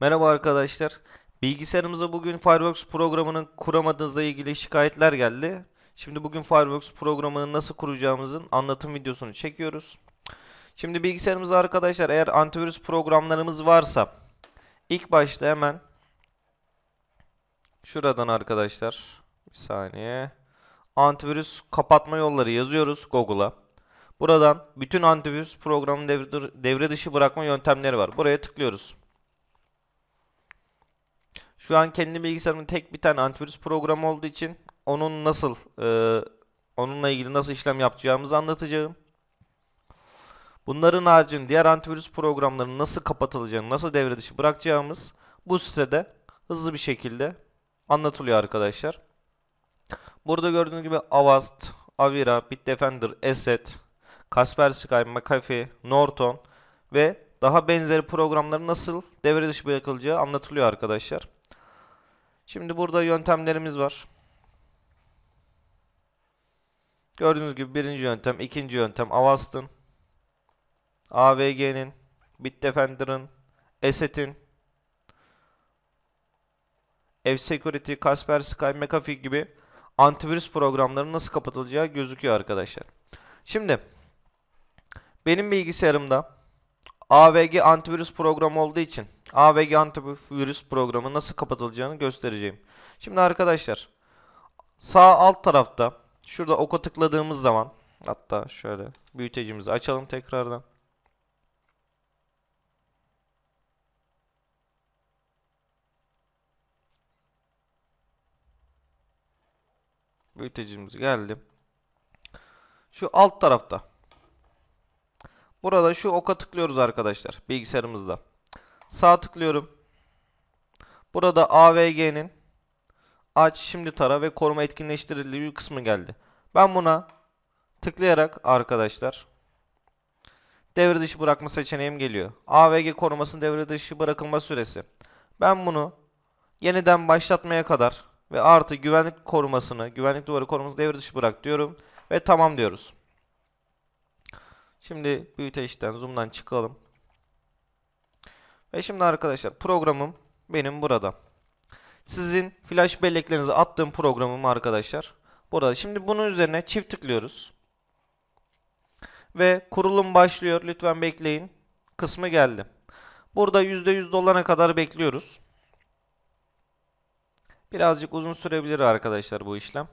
Merhaba arkadaşlar. Bilgisayarımıza bugün Fireworks programının kuramadığınızla ilgili şikayetler geldi. Şimdi bugün Fireworks programını nasıl kuracağımızın anlatım videosunu çekiyoruz. Şimdi bilgisayarımızda arkadaşlar eğer antivirüs programlarımız varsa ilk başta hemen şuradan arkadaşlar bir saniye antivirüs kapatma yolları yazıyoruz Google'a. Buradan bütün antivirüs programını devre, devre dışı bırakma yöntemleri var. Buraya tıklıyoruz. Şu an kendi bilgisayarımın tek bir tane antivirüs programı olduğu için onun nasıl e, onunla ilgili nasıl işlem yapacağımızı anlatacağım. Bunların haricinde diğer antivirüs programlarının nasıl kapatılacağını, nasıl devre dışı bırakacağımız bu sitede hızlı bir şekilde anlatılıyor arkadaşlar. Burada gördüğünüz gibi Avast, Avira, Bitdefender, Asset, Kaspersky, McAfee, Norton ve daha benzeri programların nasıl devre dışı bırakılacağı anlatılıyor arkadaşlar. Şimdi burada yöntemlerimiz var. Gördüğünüz gibi birinci yöntem, ikinci yöntem Avast'ın, AVG'nin, Bitdefender'ın, Asset'in, F-Security, Kaspersky, McAfee gibi antivirüs programlarının nasıl kapatılacağı gözüküyor arkadaşlar. Şimdi benim bilgisayarımda AVG antivirüs programı olduğu için AVG antivirüs programı nasıl kapatılacağını göstereceğim. Şimdi arkadaşlar sağ alt tarafta şurada oka tıkladığımız zaman hatta şöyle büyütecimizi açalım tekrardan. Büyütecimiz geldi. Şu alt tarafta. Burada şu oka tıklıyoruz arkadaşlar bilgisayarımızda. Sağ tıklıyorum. Burada AVG'nin aç şimdi tara ve koruma etkinleştirildiği kısmı geldi. Ben buna tıklayarak arkadaşlar devre dışı bırakma seçeneğim geliyor. AVG korumasının devre dışı bırakılma süresi. Ben bunu yeniden başlatmaya kadar ve artı güvenlik korumasını, güvenlik duvarı korumasını devre dışı bırak diyorum ve tamam diyoruz. Şimdi büyüteçten zoom'dan çıkalım. Ve şimdi arkadaşlar programım benim burada. Sizin flash belleklerinize attığım programım arkadaşlar burada. Şimdi bunun üzerine çift tıklıyoruz. Ve kurulum başlıyor. Lütfen bekleyin. Kısmı geldi. Burada %100 dolana kadar bekliyoruz. Birazcık uzun sürebilir arkadaşlar bu işlem.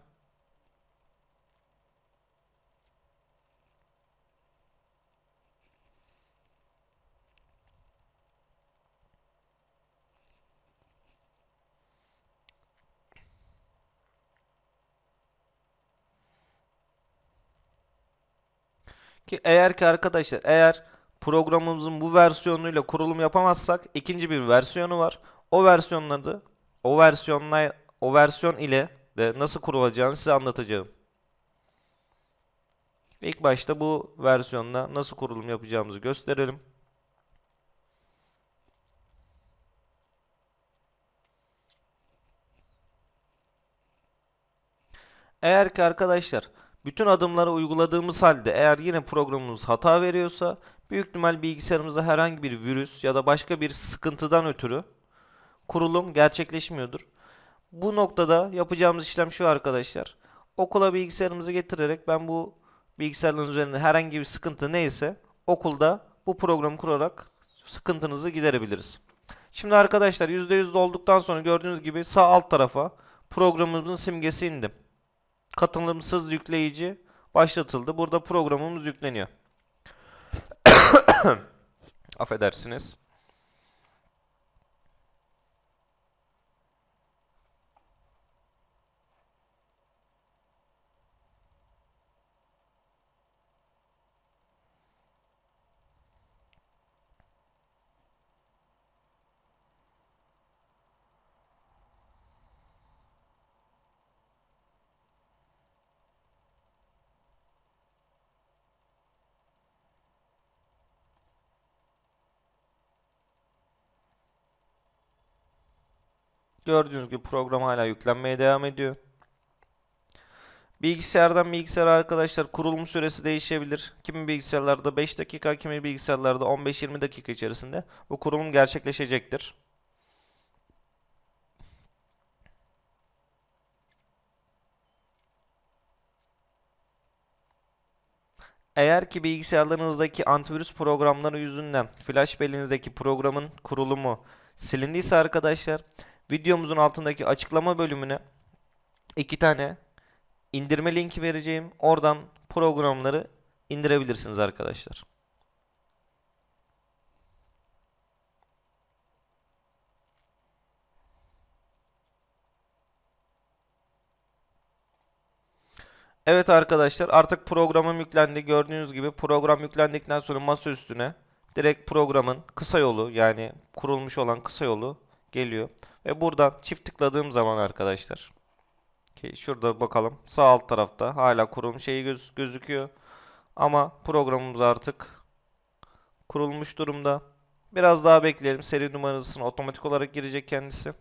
Ki eğer ki arkadaşlar eğer programımızın bu versiyonuyla kurulum yapamazsak ikinci bir versiyonu var. O versiyonları o versiyonla o versiyon ile de nasıl kurulacağını size anlatacağım. İlk başta bu versiyonla nasıl kurulum yapacağımızı gösterelim. Eğer ki arkadaşlar bütün adımları uyguladığımız halde eğer yine programımız hata veriyorsa büyük ihtimal bilgisayarımızda herhangi bir virüs ya da başka bir sıkıntıdan ötürü kurulum gerçekleşmiyordur. Bu noktada yapacağımız işlem şu arkadaşlar. Okula bilgisayarımızı getirerek ben bu bilgisayarların üzerinde herhangi bir sıkıntı neyse okulda bu programı kurarak sıkıntınızı giderebiliriz. Şimdi arkadaşlar %100 dolduktan sonra gördüğünüz gibi sağ alt tarafa programımızın simgesi indi. Katılımsız yükleyici başlatıldı. Burada programımız yükleniyor. Affedersiniz. Gördüğünüz gibi program hala yüklenmeye devam ediyor. Bilgisayardan bilgisayara arkadaşlar kurulum süresi değişebilir. Kimi bilgisayarlarda 5 dakika, kimi bilgisayarlarda 15-20 dakika içerisinde bu kurulum gerçekleşecektir. Eğer ki bilgisayarlarınızdaki antivirüs programları yüzünden flash belinizdeki programın kurulumu silindiyse arkadaşlar videomuzun altındaki açıklama bölümüne iki tane indirme linki vereceğim. Oradan programları indirebilirsiniz arkadaşlar. Evet arkadaşlar artık programım yüklendi. Gördüğünüz gibi program yüklendikten sonra masa üstüne direkt programın kısa yolu yani kurulmuş olan kısa yolu geliyor. Ve buradan çift tıkladığım zaman arkadaşlar ki şurada bakalım sağ alt tarafta hala kurulmuş şeyi göz gözüküyor. Ama programımız artık kurulmuş durumda. Biraz daha bekleyelim. Seri numarasını otomatik olarak girecek kendisi.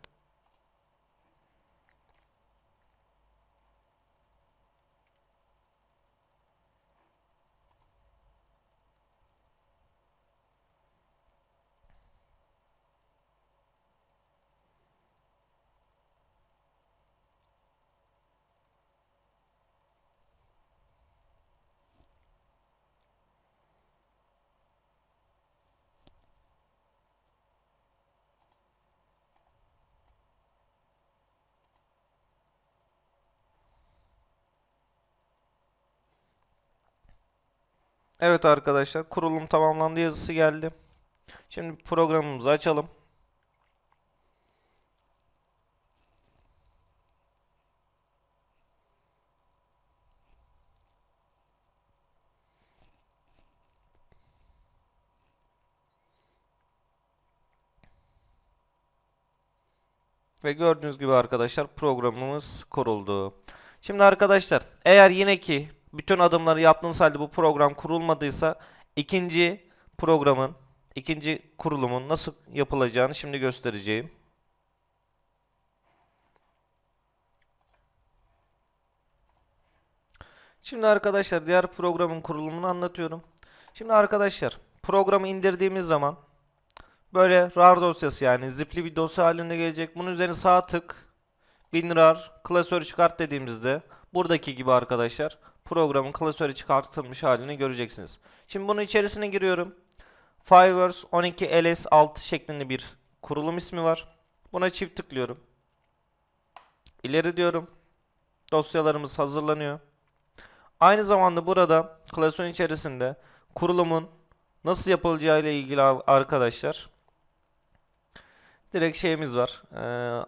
Evet arkadaşlar kurulum tamamlandı yazısı geldi. Şimdi programımızı açalım. Ve gördüğünüz gibi arkadaşlar programımız kuruldu. Şimdi arkadaşlar eğer yine ki bütün adımları yaptığınız halde bu program kurulmadıysa ikinci programın, ikinci kurulumun nasıl yapılacağını şimdi göstereceğim. Şimdi arkadaşlar diğer programın kurulumunu anlatıyorum. Şimdi arkadaşlar programı indirdiğimiz zaman böyle RAR dosyası yani zipli bir dosya halinde gelecek. Bunun üzerine sağ tık WinRAR klasörü çıkart dediğimizde buradaki gibi arkadaşlar programın klasörü çıkartılmış halini göreceksiniz. Şimdi bunun içerisine giriyorum. Fireworks 12 ls6 şeklinde bir kurulum ismi var. Buna çift tıklıyorum. İleri diyorum. Dosyalarımız hazırlanıyor. Aynı zamanda burada klasörün içerisinde kurulumun nasıl yapılacağı ile ilgili arkadaşlar direkt şeyimiz var. E,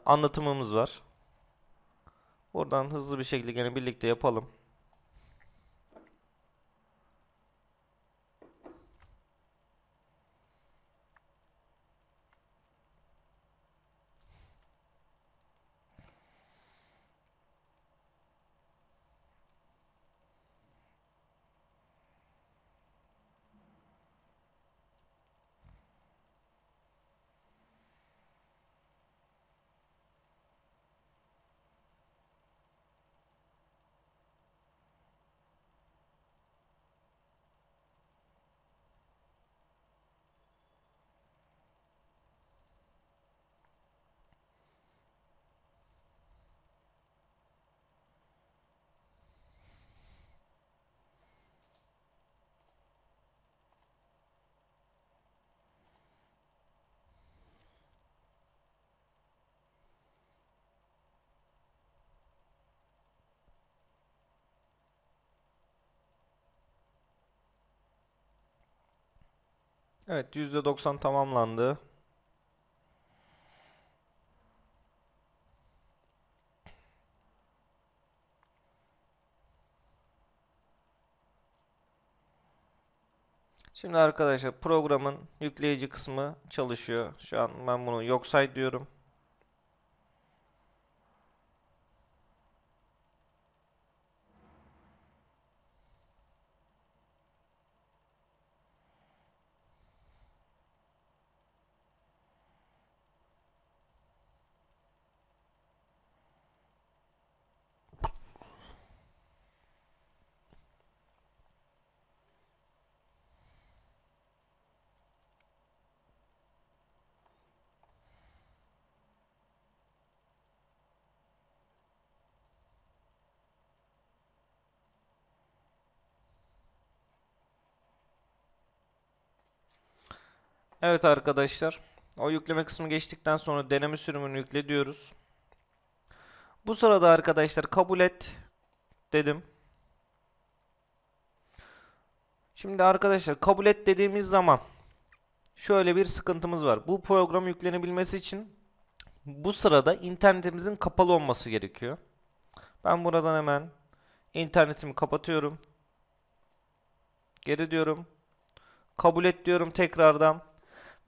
anlatımımız var. Buradan hızlı bir şekilde gene birlikte yapalım. Evet %90 tamamlandı. Şimdi arkadaşlar programın yükleyici kısmı çalışıyor. Şu an ben bunu yok say diyorum. Evet arkadaşlar. O yükleme kısmı geçtikten sonra deneme sürümünü yükle diyoruz. Bu sırada arkadaşlar kabul et dedim. Şimdi arkadaşlar kabul et dediğimiz zaman şöyle bir sıkıntımız var. Bu program yüklenebilmesi için bu sırada internetimizin kapalı olması gerekiyor. Ben buradan hemen internetimi kapatıyorum. Geri diyorum. Kabul et diyorum tekrardan.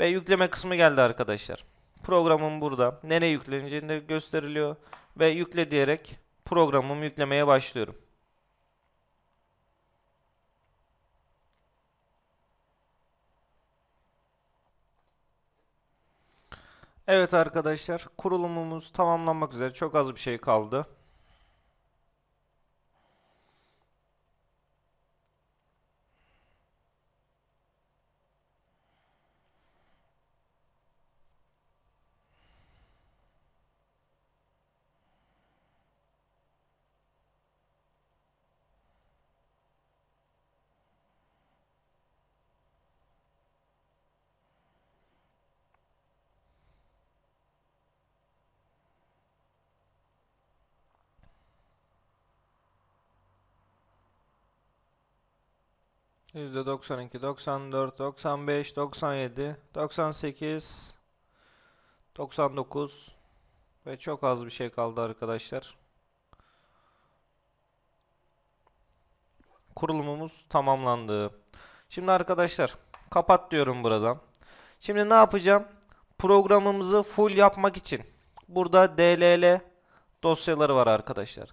Ve yükleme kısmı geldi arkadaşlar. Programım burada. Nereye yükleneceğini de gösteriliyor. Ve yükle diyerek programımı yüklemeye başlıyorum. Evet arkadaşlar, kurulumumuz tamamlanmak üzere. Çok az bir şey kaldı. %92, 94, 95, 97, 98, 99 ve çok az bir şey kaldı arkadaşlar. Kurulumumuz tamamlandı. Şimdi arkadaşlar kapat diyorum buradan. Şimdi ne yapacağım? Programımızı full yapmak için burada DLL dosyaları var arkadaşlar.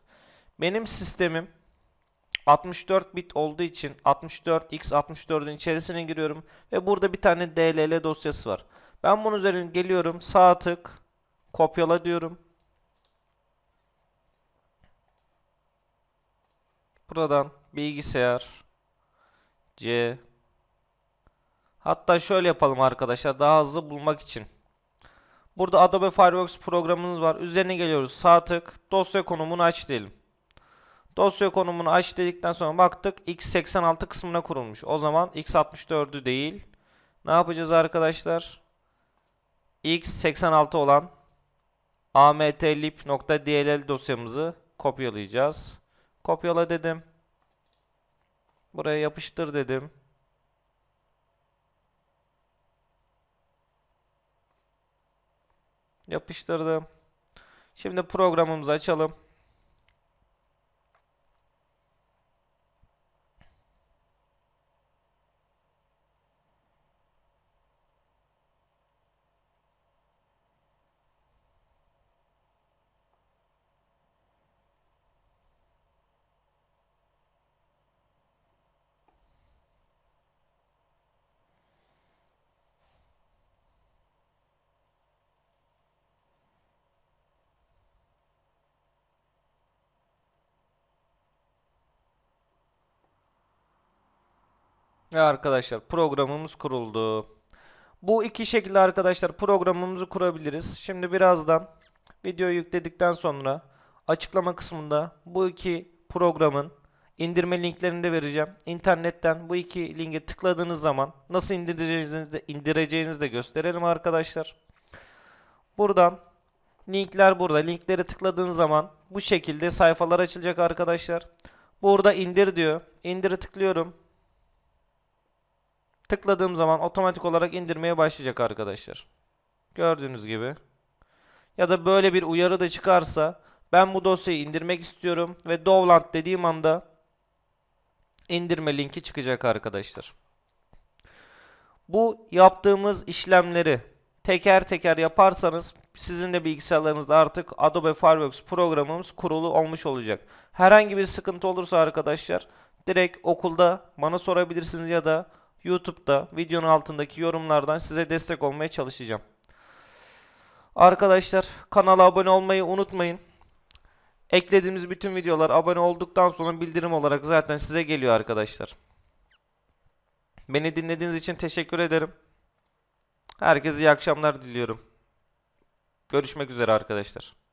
Benim sistemim 64 bit olduğu için 64 x 64'ün içerisine giriyorum ve burada bir tane DLL dosyası var. Ben bunun üzerine geliyorum sağ tık kopyala diyorum. Buradan bilgisayar C Hatta şöyle yapalım arkadaşlar daha hızlı bulmak için. Burada Adobe Fireworks programımız var. Üzerine geliyoruz. Sağ tık dosya konumunu aç diyelim. Dosya konumunu aç dedikten sonra baktık x86 kısmına kurulmuş. O zaman x64'ü değil. Ne yapacağız arkadaşlar? x86 olan amtlib.dll dosyamızı kopyalayacağız. Kopyala dedim. Buraya yapıştır dedim. Yapıştırdım. Şimdi programımızı açalım. Ve arkadaşlar programımız kuruldu. Bu iki şekilde arkadaşlar programımızı kurabiliriz. Şimdi birazdan videoyu yükledikten sonra açıklama kısmında bu iki programın indirme linklerini de vereceğim. İnternetten bu iki linke tıkladığınız zaman nasıl indireceğinizi de, indireceğinizi de gösterelim arkadaşlar. Buradan linkler burada. Linkleri tıkladığınız zaman bu şekilde sayfalar açılacak arkadaşlar. Burada indir diyor. İndire tıklıyorum. Tıkladığım zaman otomatik olarak indirmeye başlayacak arkadaşlar. Gördüğünüz gibi. Ya da böyle bir uyarı da çıkarsa ben bu dosyayı indirmek istiyorum ve download dediğim anda indirme linki çıkacak arkadaşlar. Bu yaptığımız işlemleri teker teker yaparsanız sizin de bilgisayarlarınızda artık Adobe Fireworks programımız kurulu olmuş olacak. Herhangi bir sıkıntı olursa arkadaşlar direkt okulda bana sorabilirsiniz ya da YouTube'da videonun altındaki yorumlardan size destek olmaya çalışacağım. Arkadaşlar kanala abone olmayı unutmayın. Eklediğimiz bütün videolar abone olduktan sonra bildirim olarak zaten size geliyor arkadaşlar. Beni dinlediğiniz için teşekkür ederim. Herkese iyi akşamlar diliyorum. Görüşmek üzere arkadaşlar.